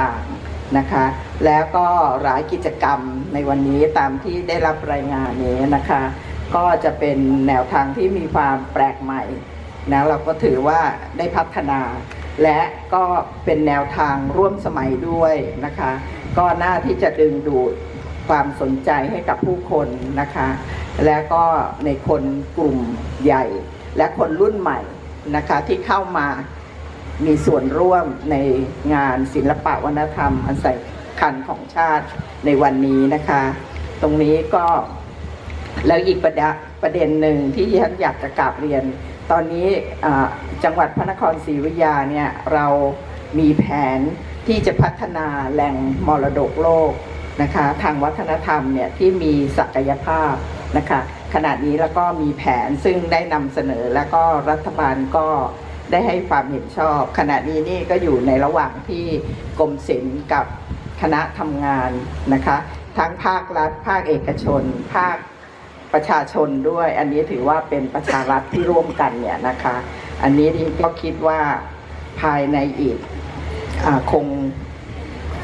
ต่างๆนะคะ แล้วก็หลายกิจกรรมในวันนี้ตามที่ได้รับรายงานนี้นะคะ ก็จะเป็นแนวทางที่มีความแปลกใหม่นะเราก็ถือว่าได้พัฒนา และก็เป็นแนวทางร่วมสมัยด้วยนะคะ ก็น่าที่จะดึงดูดความสนใจให้กับผู้คนนะคะ และก็ในคนกลุ่มใหญ่ และคนรุ่นใหม่นะคะที่เข้ามา มีส่วนร่วมในงานศิลปะวัฒนธรรม อันใสำคัญของชาติในวันนี้นะคะ ตรงนี้ก็แล้วอีกประเดประเด็นหนึ่งที่ฉันอยากจะกราบเรียน ตอนนี้จังหวัดพระนครศรีอยุธยาเนี่ยเรามีแผนที่จะพัฒนาแหล่งมรดกโลกนะคะทางวัฒนธรรมเนี่ยที่มีศักยภาพนะคะขณะนี้แล้วก็มีแผนซึ่งได้นำเสนอแล้วก็รัฐบาลก็ ได้ให้ความเห็นชอบ ขณะนี้นี่ก็อยู่ในระหว่างที่กรมศิลป์กับคณะทำงานนะคะ ทั้งภาครัฐ ภาคเอกชน ภาคประชาชนด้วย อันนี้ถือว่าเป็นประชารัฐที่ร่วมกันเนี่ยนะคะ อันนี้ดิฉันก็คิดว่าภายในอีกอคง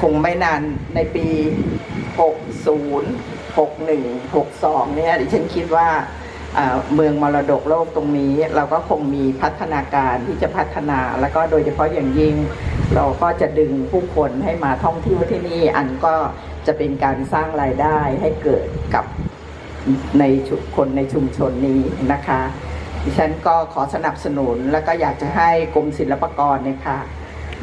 คงไม่นานในปี 60 61 62 เนี่ยดิฉันคิดว่า เมืองมรดกโลกตรงนี้ เราก็คงมีพัฒนาการที่จะพัฒนา แล้วก็โดยเฉพาะอย่างยิ่ง เราก็จะดึงผู้คนให้มาท่องเที่ยวที่นี่ อันก็จะเป็นการสร้างรายได้ให้เกิดกับในชุคนในชุมชนนี้นะคะดิฉันก็ขอสนับสนุนแล้วก็อยากจะให้กรมศิลปากรเนี่ยค่ะ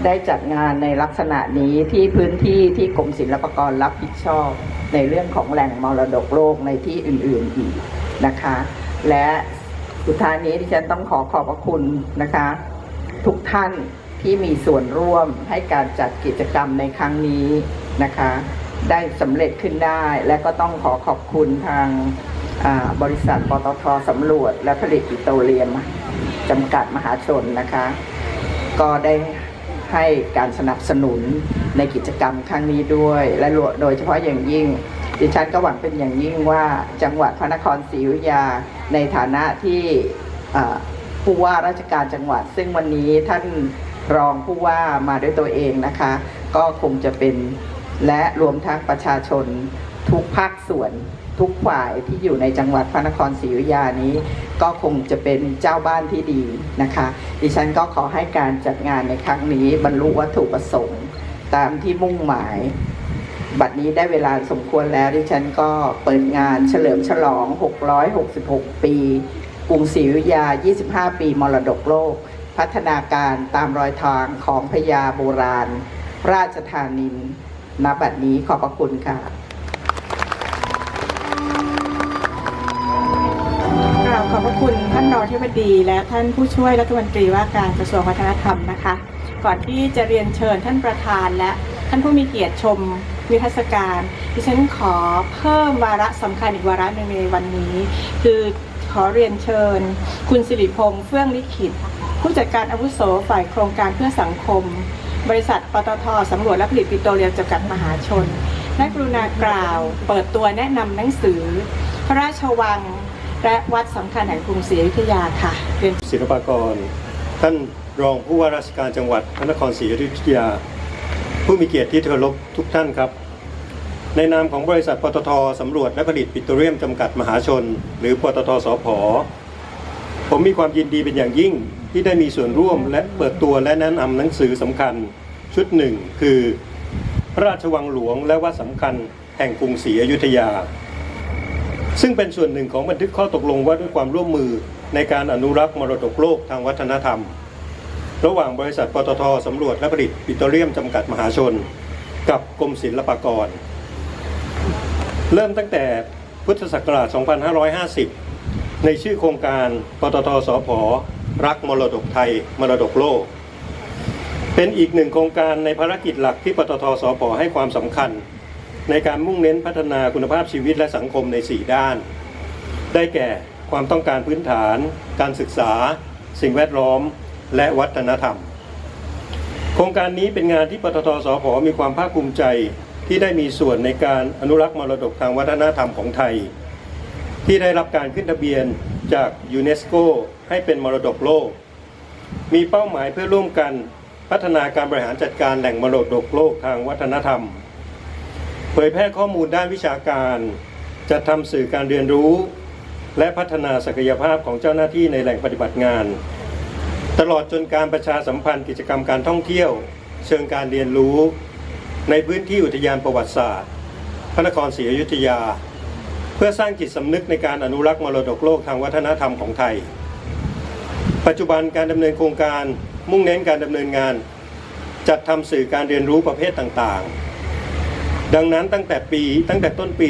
ได้จัดงานในลักษณะนี้ที่พื้นที่ที่กรมศิลปากรรับผิดชอบ ในเรื่องของแหล่งมรดกโลกในที่อื่น ๆอีกนะคะ และสุดท้ายนี้ดิฉันต้องขอขอบพระคุณนะคะ ทุกท่านที่มีส่วนร่วมให้การจัดกิจกรรมในครั้งนี้นะคะ ได้สำเร็จขึ้นได้และก็ต้องขอขอบคุณทางบริษัทปตทสำรวจ และผลิตปิโตรเลียมจำกัดมหาชนนะคะ ก็ได้ให้การสนับสนุนในกิจกรรมครั้งนี้ด้วย และโดยเฉพาะอย่างยิ่ง ดิฉันก็หวังเป็นอย่างยิ่งว่าจังหวัดพระนครศรีอยุธยาในฐานะที่ผู้ว่าราชการจังหวัด ซึ่งวันนี้ท่านรองผู้ว่ามาด้วยตัวเองนะคะ ก็คงจะเป็นและรวมทั้งประชาชนทุกภาคส่วนทุกฝ่ายที่อยู่ในจังหวัดพระนครศรีอยุธยานี้ ก็คงจะเป็นเจ้าบ้านที่ดีนะคะ ดิฉันก็ขอให้การจัดงานในครั้งนี้บรรลุวัตถุประสงค์ ตามที่มุ่งหมาย บัดนี้ได้เวลาสมควรแล้วดิฉันก็เปิดงานเฉลิมฉลอง 666 ปี กรุงศรีอยุธยา 25 ปี มรดกโลก พัฒนาการตามรอยทางของพญาโบราณ ราชธานินณบัดนี้ขอบพระคุณค่ะขอบพระคุณท่านรองที่บดี และท่านผู้ช่วยรัฐมนตรีว่าการกระทรวงวัฒนธรรมนะคะ ก่อนที่จะเรียนเชิญท่านประธานและ ท่านผู้มีเกียรติชมวิทรรศการดิฉันขอเพิ่มวาระสำคัญอีกวาระหนึ่งในวันนี้ คือขอเรียนเชิญ คุณสิริพงษ์เฟื่องลิขิต ผู้จัดการอาวุโสฝ่ายโครงการเพื่อสังคม บริษัทปตทสำรวจและผลิตปิโตรเลียมจำกัดมหาชนได้กรุณากล่าว เปิดตัวแนะนำหนังสือ พระราชวัง และวัดสำคัญแห่งกรุงศรีอยุธยาค่ะเรียนศิลปากร ท่านรองผู้ว่าราชการจังหวัดพระนครศรีอยุธยา ผู้มีเกียรติที่เคารพทุกท่านครับ ในนามของบริษัทปตทสำรวจและผลิตปิโตรเลียมจำกัดมหาชน หรือปตทสพผมมีความยินดีเป็นอย่างยิ่งที่ได้มีส่วนร่วมและเปิดตัวและแนะนำหนังสือสำคัญ ชุดหนึ่งคือ พระราชวังหลวงและวัดสำคัญแห่งกรุงศรีอยุธยา ซึ่งเป็นส่วนหนึ่งของบันทึกข้อตกลงว่าด้วยความร่วมมือในการอนุรักษ์มรดกโลกทางวัฒนธรรม ระหว่างบริษัทปตทสำรวจและผลิตปิโตรเลียมจำกัดมหาชน กับกรมศิลปากร เริ่มตั้งแต่พุทธศักราช 2550 ในชื่อโครงการปตทสพรักมรดกไทย มรดกโลก เป็นอีกหนึ่งโครงการในภารกิจหลักที่ปตทสพให้ความสำคัญ ในการมุ่งเน้นพัฒนาคุณภาพชีวิตและสังคมใน 4 ด้าน ได้แก่ความต้องการพื้นฐาน การศึกษา สิ่งแวดล้อม และวัฒนธรรม โครงการนี้เป็นงานที่ปตทสพมีความภาคภูมิใจที่ได้มีส่วนในการอนุรักษ์มรดกทางวัฒนธรรมของไทย ที่ได้รับการขึ้นทะเบียนจากยูเนสโกให้เป็นมรดกโลก มีเป้าหมายเพื่อร่วมกันพัฒนาการบริหารจัดการแหล่งมรดกโลกทางวัฒนธรรม เผยแพร่ข้อมูลด้านวิชาการจัดทำสื่อการเรียนรู้ และพัฒนาศักยภาพของเจ้าหน้าที่ในแหล่งปฏิบัติงาน ตลอดจนการประชาสัมพันธ์กิจกรรมการท่องเที่ยว เชิงการเรียนรู้ ในพื้นที่อุทยานประวัติศาสตร์ พระนครศรีอยุธยา เพื่อสร้างจิตสำนึกในการอนุรักษ์มรดกโลกทางวัฒนธรรมของไทย ปัจจุบันการดำเนินโครงการมุ่งเน้นการดำเนินงาน จัดทำสื่อการเรียนรู้ประเภทต่างๆ ดังนั้นตั้งแต่ปีตั้งแต่ต้นปี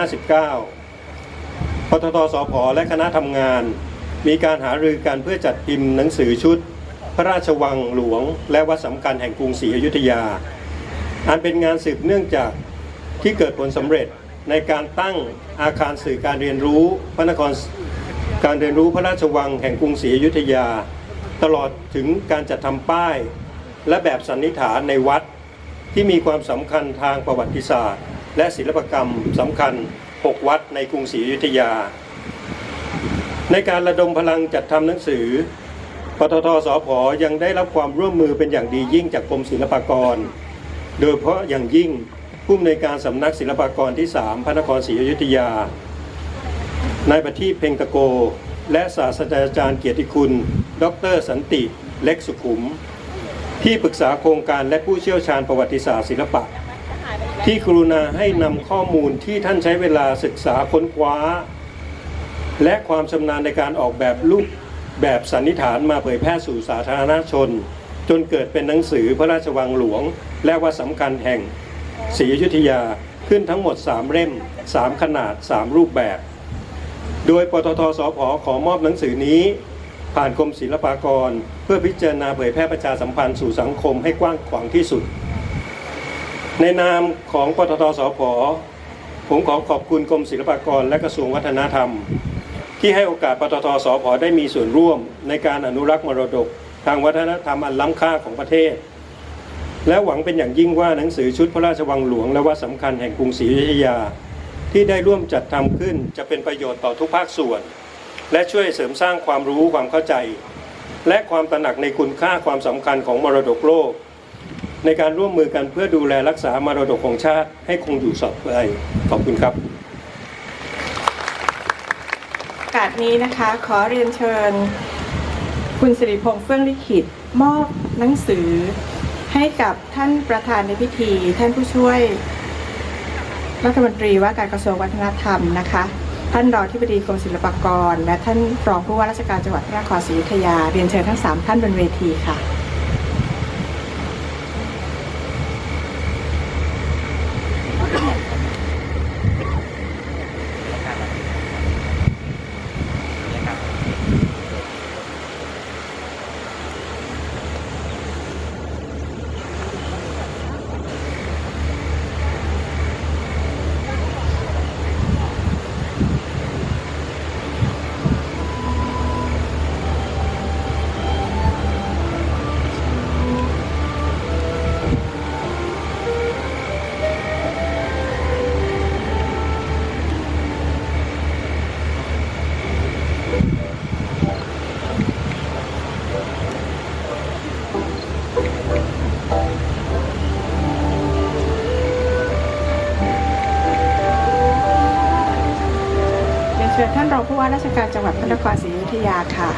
2559 ปตทสพและคณะทำงาน มีการหารือกันเพื่อจัดพิมพ์หนังสือชุด พระราชวังหลวง และวัดสำคัญแห่งกรุงศรีอยุธยา อันเป็นงานสืบเนื่องจากที่เกิดผลสำเร็จในการตั้งอาคารสื่อการเรียนรู้พระนครการเรียนรู้พระราชวังแห่งกรุงศรีอยุธยา ตลอดถึงการจัดทำป้าย และแบบสันนิษฐานในวัดที่มีความสำคัญทางประวัติศาสตร์ และศิลปกรรมสำคัญ 6 วัดในกรุงศรีอยุธยา ในการระดมพลังจัดทำหนังสือปตทสพยังได้รับความร่วมมือเป็นอย่างดียิ่งจากกรมศิลปากร โดยเฉพาะอย่างยิ่งผู้อำนวยการสำนักศิลปากรที่ 3 พระนครศรีอยุธยานายประทีปเพ็งตะโก และศาสตราจารย์เกียรติคุณ ดร สันติเล็กสุขุม ที่ปรึกษาโครงการและผู้เชี่ยวชาญประวัติศาสตร์ศิลปะ ที่กรุณาให้นำข้อมูลที่ท่านใช้เวลาศึกษาค้นคว้า และความชำนาญในการออกแบบรูปแบบสันนิษฐานมาเผยแพร่สู่สาธารณชน จนเกิดเป็นหนังสือพระราชวังหลวง และวัดสำคัญแห่งศรีอยุธยาขึ้นทั้งหมด 3 เล่ม 3 ขนาด 3 รูปแบบ โดยปตทสพขอมอบหนังสือนี้ ผ่านกรมศิลปากร เพื่อพิจารณาเผยแพร่ประชาสัมพันธ์สู่สังคมให้กว้างขวางที่สุด ในนามของปตทสพผมขอขอบคุณกรมศิลปากรและกระทรวงวัฒนธรรม ที่ให้โอกาสปตทสพได้มีส่วนร่วมในการอนุรักษ์มรดก ทางวัฒนธรรมอันล้ำค่าของประเทศ และหวังเป็นอย่างยิ่งว่าหนังสือชุดพระราชวังหลวงและวัดสำคัญแห่งกรุงศรีอยุธยา ที่ได้ร่วมจัดทำขึ้นจะเป็นประโยชน์ต่อทุกภาคส่วน และช่วยเสริมสร้างความรู้ความเข้าใจ และความตระหนักในคุณค่าความสำคัญของมรดกโลก ในการร่วมมือกันเพื่อดูแลรักษามรดกของชาติให้คงอยู่สอบไปขอบคุณครับ โอกาสนี้นะคะ ขอเรียนเชิญ คุณสิริพงษ์เฟื่องลิขิต มอบหนังสือ ให้กับท่านประธานในพิธี ท่านผู้ช่วย รัฐมนตรีว่าการกระทรวงวัฒนธรรมนะคะ ท่านรองที่ปดีกรมศิลปากร และท่านรองผู้ว่าราชการจังหวัดพระนครศรีอยุธยา เรียนเชิญทั้งสามท่านบนเวทีค่ะ ชิญท่านรองผู้ว่าราชการจังหวัดพระนครศรีอยุธยาค่ะ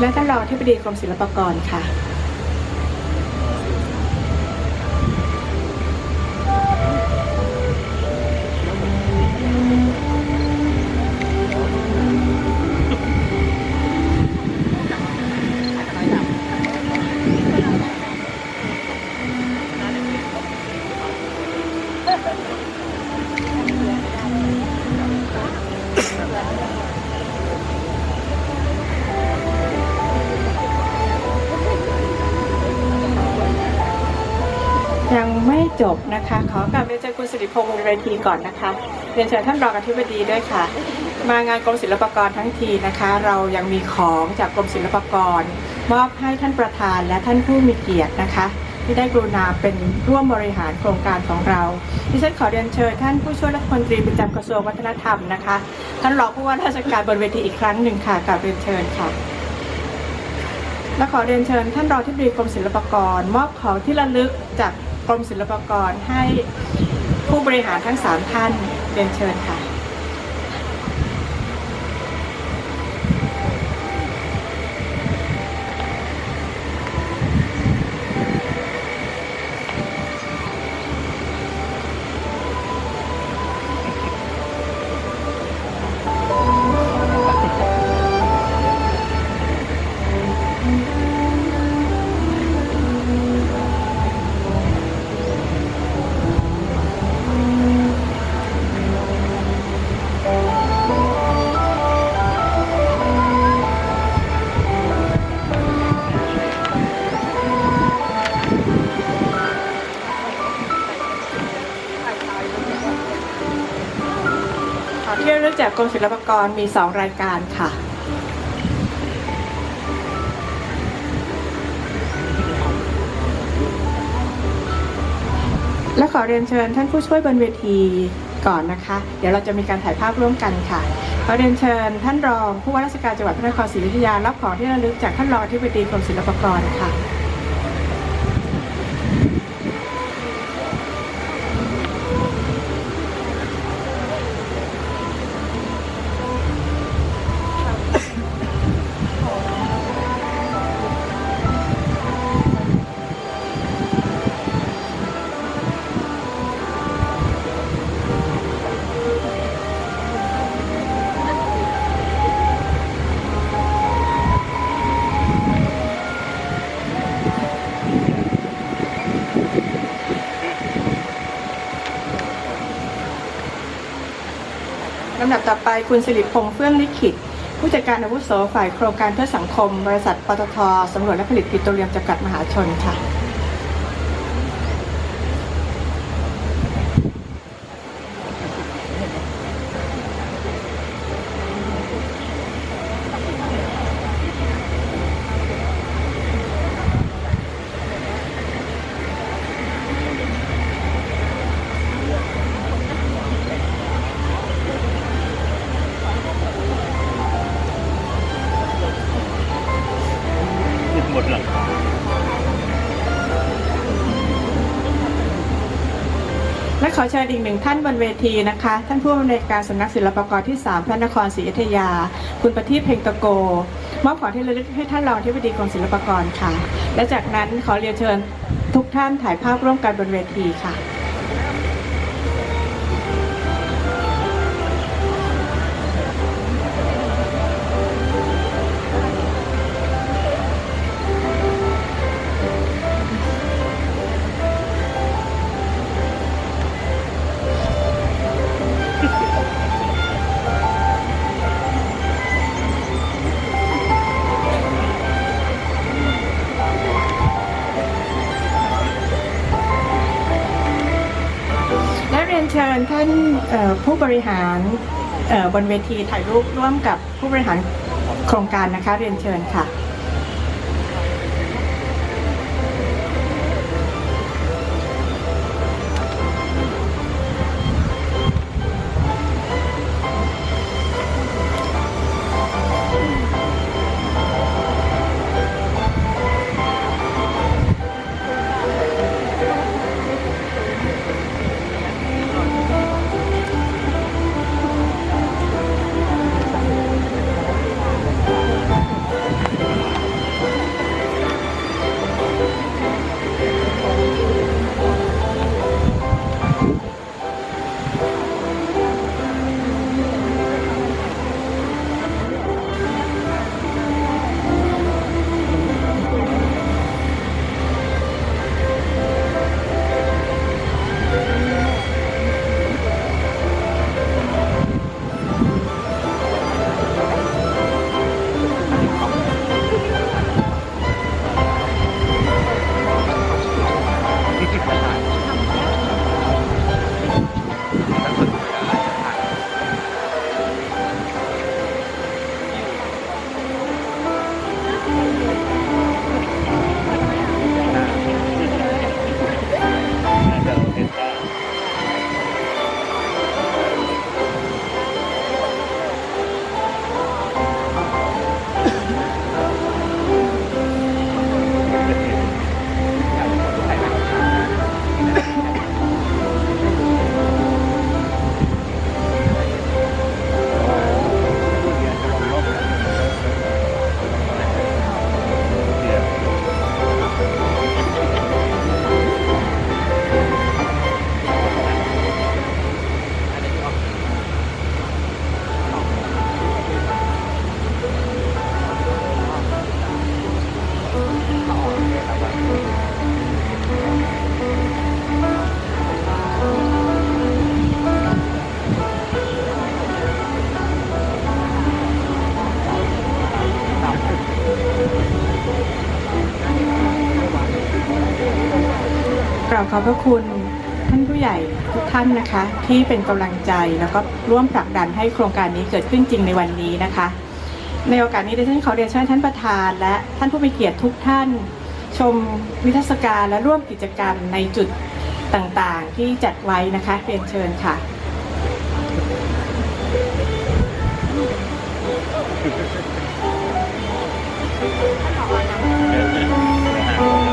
และท่านรองที่ปดีกรมศิลปากรค่ะ ยังไม่จบนะคะ ขอกลับเรียนเชิญคุณสิริพงษ์บนเวทีก่อนนะคะเรียนเชิญท่านรองอธิบดีด้วยค่ะ มางานกรมศิลปากรทั้งทีนะคะ เรายังมีของจากกรมศิลปากร มอบให้ท่านประธานและท่านผู้มีเกียรตินะคะที่ได้กรุณาเป็นร่วมบริหารโครงการของเรา ดิฉันขอเรียนเชิญท่านผู้ช่วยรัฐมนตรีประจำกระทรวงวัฒนธรรมนะคะ ท่านรองผู้ว่าราชการบนเวทีอีกครั้งหนึ่งค่ะกราบเรียนเชิญค่ะ และขอเรียนเชิญท่านรองที่ปรึกรมศิลปากร มอบของที่ระลึกจาก รมศิลปากรให้ผู้บริหารทั้งสามท่านเรียนเชิญค่ะ จากกรมศิลปากรมี 2 รายการค่ะ และขอเรียนเชิญท่านผู้ช่วยบนเวทีก่อนนะคะ เดี๋ยวเราจะมีการถ่ายภาพร่วมกันค่ะ ขอเรียนเชิญท่านรองผู้ว่าราชการจังหวัดพระนครศรีอยุธยารับของที่ระลึกจากท่านรองอธิบดีกรมศิลปากรค่ะำดับต่อไปคุณสิริพงษ์เฟื่องลิขิต ผู้จัดการอาวุโสฝ่ายโครงการเพื่อสังคม บริษัทปตทสำรวจและผลิตปิโตรเลียมจำกัดมหาชนค่ะ อเชิญอีกหนึ่งท่านบนเวทีนะคะ ท่านผู้อำนวยการสำนักศิลปากรที่ 3 พระนครศรีอยุธยา คุณประทีปเพ็งตะโก มอบของที่ระลึกให้ท่านรองที่ปดีกรมศิลปากรค่ะ และจากนั้นขอเรียนเชิญทุกท่านถ่ายภาพร่วมกันบนเวทีค่ะ เชิญท่านผู้บริหารบนเวทีถ่ายรูปร่วมกับผู้บริหารโครงการนะคะเรียนเชิญค่ะ กราบขอบพระคุณท่านผู้ใหญ่ทุกท่านนะคะ ที่เป็นกำลังใจแล้วก็ร่วมผลักดันให้โครงการนี้เกิดขึ้นจริงในวันนี้นะคะ ในโอกาสนี้ดิฉันขอเรียนเชิญท่านประธาน และท่านผู้มีเกียรติทุกท่าน ชมวิทัศการและร่วมกิจกรรมในจุดต่างๆ ที่จัดไว้นะคะเรียนเชิญค่ะขอบคุณนะ